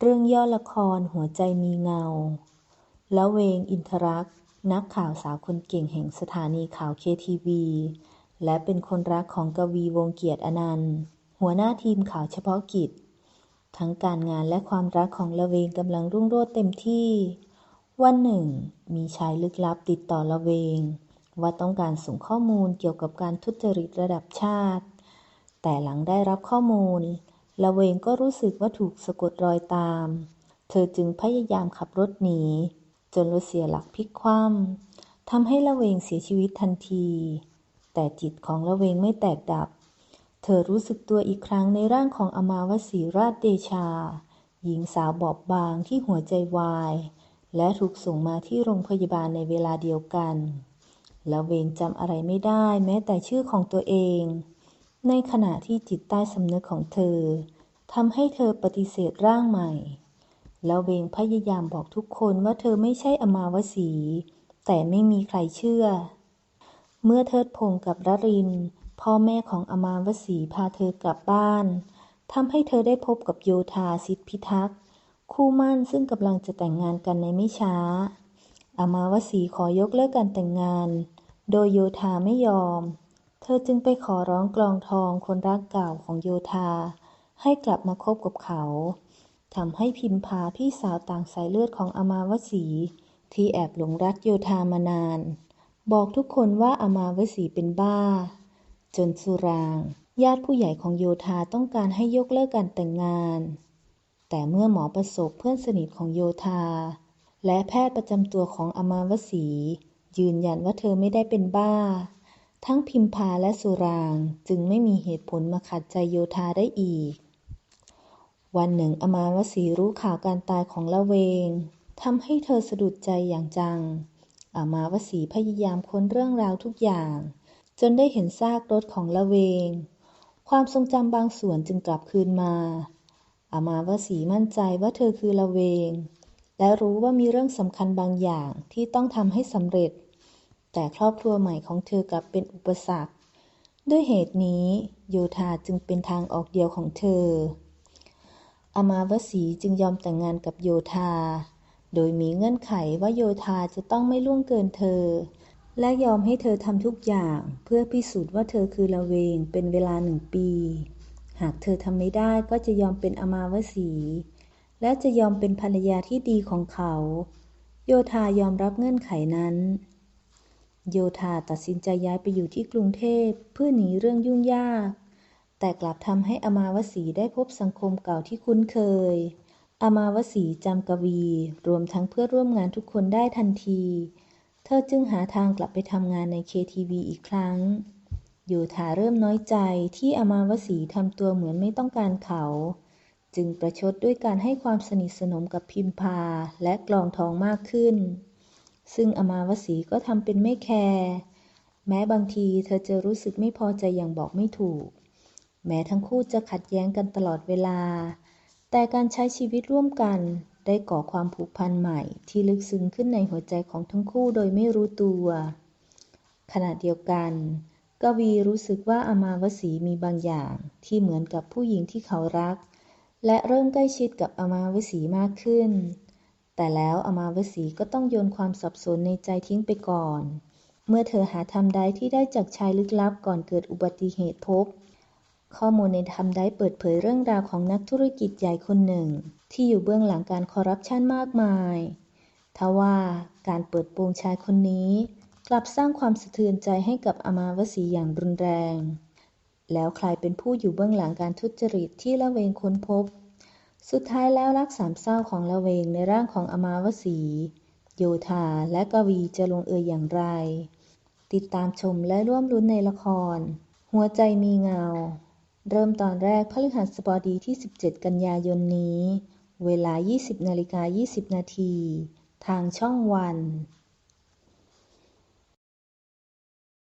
เรื่องย่อละครหัวใจมีเงาละเวงอินทรักษ์นักข่าวสาวคนเก่งแห่งสถานีข่าวเคทีวีและเป็นคนรักของกวีวงเกียรติอนันต์ หัวหน้าทีมข่าวเฉพาะกิจ ทั้งการงานและความรักของละเวงกำลังรุ่งโรจน์เต็มที่ วันหนึ่ง มีชายลึกลับติดต่อละเวง ว่าต้องการส่งข้อมูลเกี่ยวกับการทุจริตระดับชาติ แต่หลังได้รับข้อมูล ละเวงก็รู้สึกว่าถูกสะกดรอยตาม เธอจึงพยายามขับรถหนี จนรถเสียหลักพลิกคว่ำทำให้ละเวงเสียชีวิตทันที แต่จิตของละเวงไม่แตกดับ เธอรู้สึกตัวอีกครั้งในร่างของอมาวสีราชเดชา หญิงสาวบอบบางที่หัวใจวาย และถูกส่งมาที่โรงพยาบาลในเวลาเดียวกันละเวงจำอะไรไม่ได้แม้แต่ชื่อของตัวเอง ในขณะที่จิตใต้สำนึกของเธอทำให้เธอปฏิเสธร่างใหม่ แล้วเวงพยายามบอกทุกคนว่าเธอไม่ใช่อมาวสี แต่ไม่มีใครเชื่อ เมื่อเทิดพงกับรริน พ่อแม่ของอมาวสีพาเธอกลับบ้านทำให้เธอได้พบกับโยธาสิทธิพิทักษ์คู่มั่นซึ่งกำลังจะแต่งงานกันในไม่ช้า อมาวสีขอยกเลิกการแต่งงาน โดยโยธาไม่ยอม เธอจึงไปขอร้องกลองทองคนรักเก่าของโยธา ให้กลับมาคบกับเขาทำให้พิมพาพี่สาวต่างสายเลือดของอมาวสี ที่แอบหลงรักโยธามานาน บอกทุกคนว่าอมาวสีเป็นบ้า จนสุราง ญาติผู้ใหญ่ของโยธาต้องการให้ยกเลิกการแต่งงาน แต่เมื่อหมอประสบเพื่อนสนิทของโยธา และแพทย์ประจำตัวของอมาวสี ยืนยันว่าเธอไม่ได้เป็นบ้า ทั้งพิมพาและสุรางจึงไม่มีเหตุผลมาขัดใจโยธาได้อีก วันหนึ่งอมาวสีรู้ข่าวการตายของละเวงทำให้เธอสะดุดใจอย่างจัง อมาวสีพยายามค้นเรื่องราวทุกอย่าง จนได้เห็นซากรถของละเวง ความทรงจำบางส่วนจึงกลับคืนมา อมาวสีมั่นใจว่าเธอคือละเวง และรู้ว่ามีเรื่องสำคัญบางอย่างที่ต้องทำให้สำเร็จ แต่ครอบครัวใหม่ของเธอกลับเป็นอุปสรรค ด้วยเหตุนี้ โยธาจึงเป็นทางออกเดียวของเธอ อมาวสีจึงยอมแต่งงานกับโยธา โดยมีเงื่อนไขว่าโยธาจะต้องไม่ล่วงเกินเธอ และยอมให้เธอทำทุกอย่างเพื่อพิสูจน์ว่าเธอคือละเวงเป็นเวลาหนึ่งปี หากเธอทำไม่ได้ก็จะยอมเป็นอมาวสี และจะยอมเป็นภรรยาที่ดีของเขา โยธายอมรับเงื่อนไขนั้น โยธาตัดสินใจย้ายไปอยู่ที่กรุงเทพเพื่อหนีเรื่องยุ่งยาก แต่กลับทำให้อมาวสีได้พบสังคมเก่าที่คุ้นเคย อมาวสีจำกวี รวมทั้งเพื่อร่วมงานทุกคนได้ทันที เธอจึงหาทางกลับไปทำงานในเคทีวีอีกครั้ง โยธาเริ่มน้อยใจที่อมาวสีทำตัวเหมือนไม่ต้องการเขา จึงประชดด้วยการให้ความสนิทสนมกับพิมพาและกลองทองมากขึ้น ซึ่งอมาวสีก็ทำเป็นไม่แคร์แม้บางทีเธอจะรู้สึกไม่พอใจอย่างบอกไม่ถูก แม้ทั้งคู่จะขัดแย้งกันตลอดเวลา แต่การใช้ชีวิตร่วมกันได้ก่อความผูกพันใหม่ที่ลึกซึ้งขึ้นในหัวใจของทั้งคู่โดยไม่รู้ตัว ขณะเดียวกัน กวีรู้สึกว่าอมาวสีมีบางอย่างที่เหมือนกับผู้หญิงที่เขารัก และเริ่มใกล้ชิดกับอมาวสีมากขึ้น แต่แล้วอมาวสีก็ต้องโยนความสับสนในใจทิ้งไปก่อน เมื่อเธอหาทำได้ที่ได้จากชายลึกลับก่อนเกิดอุบัติเหตุพบ ข้อมูลในทำได้เปิดเผยเรื่องราวของนักธุรกิจใหญ่คนหนึ่ง ที่อยู่เบื้องหลังการคอร์รัปชันมากมายทว่าการเปิดโปงชายคนนี้ กลับสร้างความสะเทือนใจให้กับอมาวสีอย่างรุนแรง แล้วใครเป็นผู้อยู่เบื้องหลังการทุจริตที่ละเวงค้นพบ สุดท้ายแล้วรักสามเศร้าของละเวงในร่างของอมาวสี โยธาและกวีจะลงเอยอย่างไร ติดตามชมและร่วมลุ้นในละคร หัวใจมีเงา เริ่มตอนแรกพฤหัสบดีที่ 17 กันยายนนี้ เวลา 20นาฬิกา20 นาที ทางช่องวัน